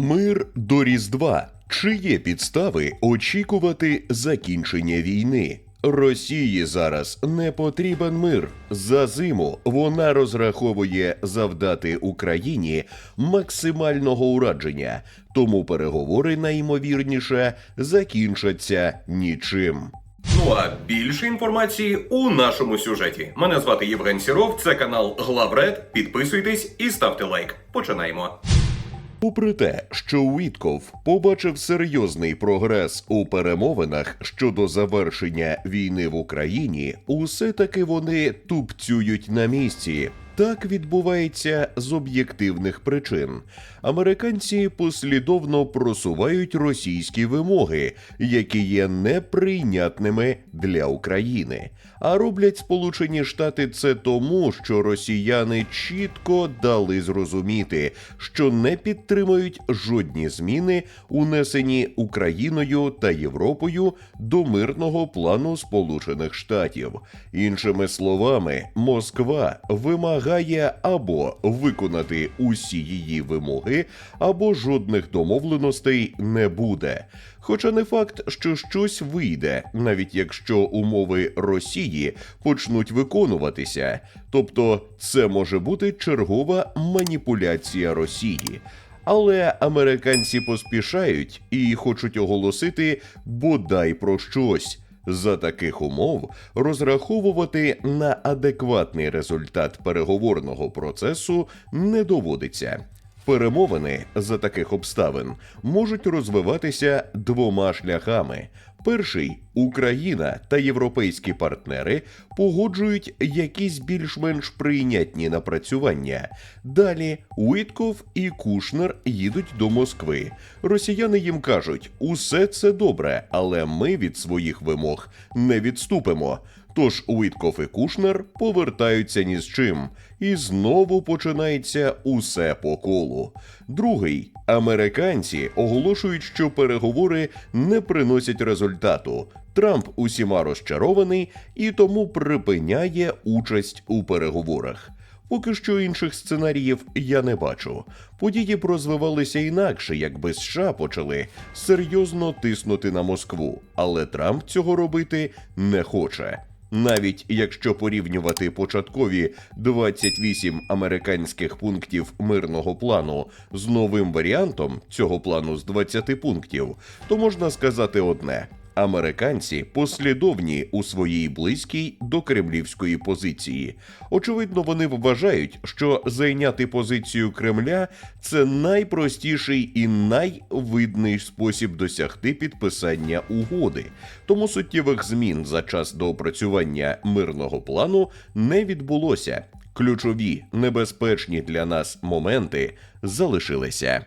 Мир до Різдва. Чи є підстави очікувати закінчення війни? Росії зараз не потрібен мир. За зиму вона розраховує завдати Україні максимального урадження, тому переговори найімовірніше закінчаться нічим. Ну а більше інформації у нашому сюжеті. Мене звати Євген Сіров, це канал Главред. Підписуйтесь і ставте лайк. Починаємо. Попри те, що Уітков побачив серйозний прогрес у перемовинах щодо завершення війни в Україні, усе таки вони тупцюють на місці. Так відбувається з об'єктивних причин. Американці послідовно просувають російські вимоги, які є неприйнятними для України. А роблять Сполучені Штати це тому, що росіяни чітко дали зрозуміти, що не підтримують жодні зміни, унесені Україною та Європою до мирного плану Сполучених Штатів. Іншими словами, Москва вимагає або виконати усі її вимоги, або жодних домовленостей не буде. Хоча не факт, що щось вийде, навіть якщо умови Росії почнуть виконуватися. Тобто, це може бути чергова маніпуляція Росії. Але американці поспішають і хочуть оголосити бодай про щось. За таких умов розраховувати на адекватний результат переговорного процесу не доводиться. Перемовини за таких обставин можуть розвиватися двома шляхами. Перший Україна та європейські партнери погоджують якісь більш-менш прийнятні напрацювання. Далі Уітков і Кушнер їдуть до Москви. Росіяни їм кажуть: усе це добре, але ми від своїх вимог не відступимо. Тож Уітков і Кушнер повертаються ні з чим, і знову починається усе по колу. Другий американці оголошують, що переговори не приносять результату. Трамп усіма розчарований і тому припиняє участь у переговорах. Поки що інших сценаріїв я не бачу. Події б розвивалися інакше, якби США почали серйозно тиснути на Москву, але Трамп цього робити не хоче. Навіть якщо порівнювати початкові 28 американських пунктів мирного плану з новим варіантом цього плану з 20 пунктів, то можна сказати одне: американці послідовні у своїй близькій до кремлівської позиції. Очевидно, вони вважають, що зайняти позицію Кремля це найпростіший і найвидний спосіб досягти підписання угоди. Тому суттєвих змін за час доопрацювання мирного плану не відбулося. Ключові небезпечні для нас моменти залишилися.